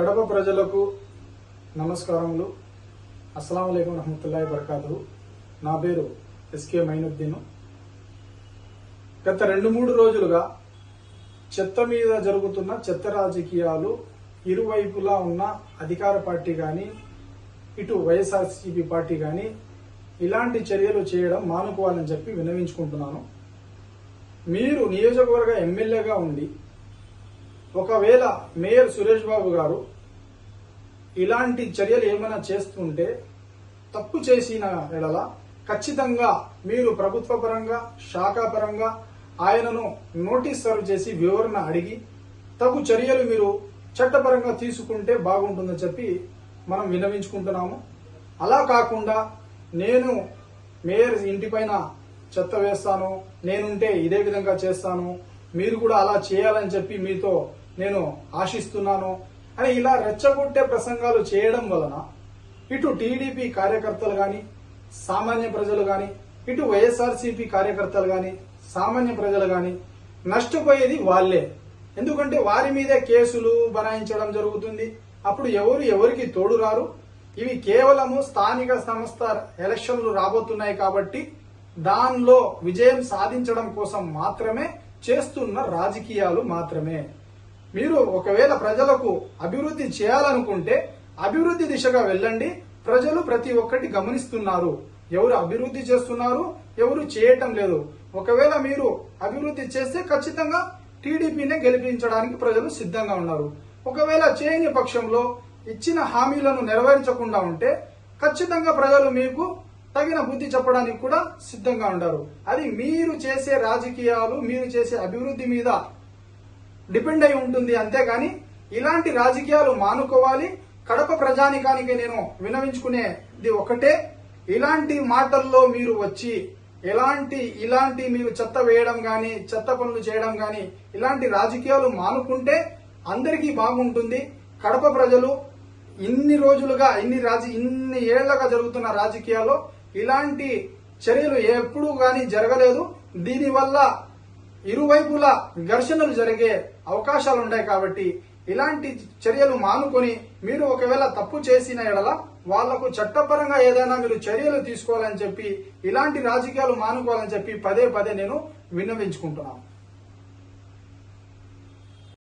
కడప ప్రజలకు నమస్కారములు. అస్సలం అయికం రహమతుల్లాhi బర్కాతు నా పేరు ఎస్కే మైనుద్దీన్. గత రెండు మూడు రోజులుగా చెత్త మీద జరుగుతున్న చెత్త రాజకీయాలు ఇరువైపులా ఉన్న అధికార పార్టీ కానీ ఇటు వైఎస్ఆర్సీపీ పార్టీ కానీ ఇలాంటి చర్యలు చేయడం మానుకోవాలని చెప్పి వినవించుకుంటున్నాను మీరు నియోజకవర్గ ఎమ్మెల్యేగా ఉండి ఒకవేళ మేయర్ సురేష్ బాబు గారు ఇలాంటి చర్యలు ఏమైనా చేస్తుంటే తప్పు చేసిన ఎడల ఖచ్చితంగా మీరు ప్రభుత్వ పరంగా శాఖా పరంగా ఆయనను నోటీస్ సర్వ్ చేసి వివరణ అడిగి తగు చర్యలు మీరు చట్టపరంగా తీసుకుంటే బాగుంటుందని చెప్పి మనం విన్నవించుకుంటున్నాము. అలా కాకుండా నేను మేయర్ ఇంటిపైన చెత్త వేస్తాను నేనుంటే ఇదే విధంగా చేస్తాను మీరు కూడా అలా చేయాలని చెప్పి మీతో నేను ఆశిస్తున్నాను అని ఇలా రెచ్చగొట్టే ప్రసంగాలు చేయడం వలన ఇటు టీడీపీ కార్యకర్తలు గాని సామాన్య ప్రజలు గాని ఇటు వైఎస్ఆర్సీపీ కార్యకర్తలు గాని సామాన్య ప్రజలు గాని నష్టపోయేది వాళ్ళే. ఎందుకంటే వారి మీదే కేసులు బనాయించడం జరుగుతుంది. అప్పుడు ఎవరు ఎవరికి తోడు రారు. ఇవి కేవలము స్థానిక సంస్థ ఎలక్షన్లు రాబోతున్నాయి కాబట్టి దానిలో విజయం సాధించడం కోసం మాత్రమే చేస్తున్న రాజకీయాలు మాత్రమే. మీరు ఒకవేళ ప్రజలకు అభివృద్ధి చేయాలనుకుంటే అభివృద్ధి దిశగా వెళ్ళండి. ప్రజలు ప్రతి ఒక్కటి గమనిస్తున్నారు. ఎవరు అభివృద్ధి చేస్తున్నారు ఎవరు చేయటం లేదు. ఒకవేళ మీరు అభివృద్ధి చేస్తే ఖచ్చితంగా టీడీపీనే గెలిపించడానికి ప్రజలు సిద్ధంగా ఉన్నారు. ఒకవేళ చేయని పక్షంలో ఇచ్చిన హామీలను నెరవేర్చకుండా ఉంటే ఖచ్చితంగా ప్రజలు మీకు తగిన బుద్ధి చెప్పడానికి కూడా సిద్ధంగా ఉండరు. అది మీరు చేసే రాజకీయాలు మీరు చేసే అభివృద్ధి మీద డిపెండ్ అయి ఉంటుంది అంతేగాని ఇలాంటి రాజకీయాలు మానుకోవాలి. కడప ప్రజానికానికి నేను వినవించుకునేది ఒకటే. ఇలాంటి మాటల్లో మీరు వచ్చి ఎలాంటి ఇలాంటి మీరు చెత్త వేయడం కానీ చెత్త పనులు చేయడం కానీ ఇలాంటి రాజకీయాలు మానుకుంటే అందరికీ బాగుంటుంది. కడప ప్రజలు ఇన్ని రోజులుగా ఇన్ని రాజ ఇన్ని ఏళ్ళగా జరుగుతున్న రాజకీయాల్లో ఇలాంటి చర్యలు ఎప్పుడూ కానీ జరగలేదు. దీనివల్ల ఇరువైపులా ఘర్షణలు జరిగే అవకాశాలు ఉన్నాయి కాబట్టి ఇలాంటి చర్యలు మానుకొని మీరు ఒకవేళ తప్పు చేసిన ఎడల వాళ్ళకు చట్టపరంగా ఏదైనా మీరు చర్యలు తీసుకోవాలని చెప్పి ఇలాంటి రాజకీయాలు మానుకోవాలని చెప్పి పదే పదే నేను విన్నవించుకుంటున్నాను.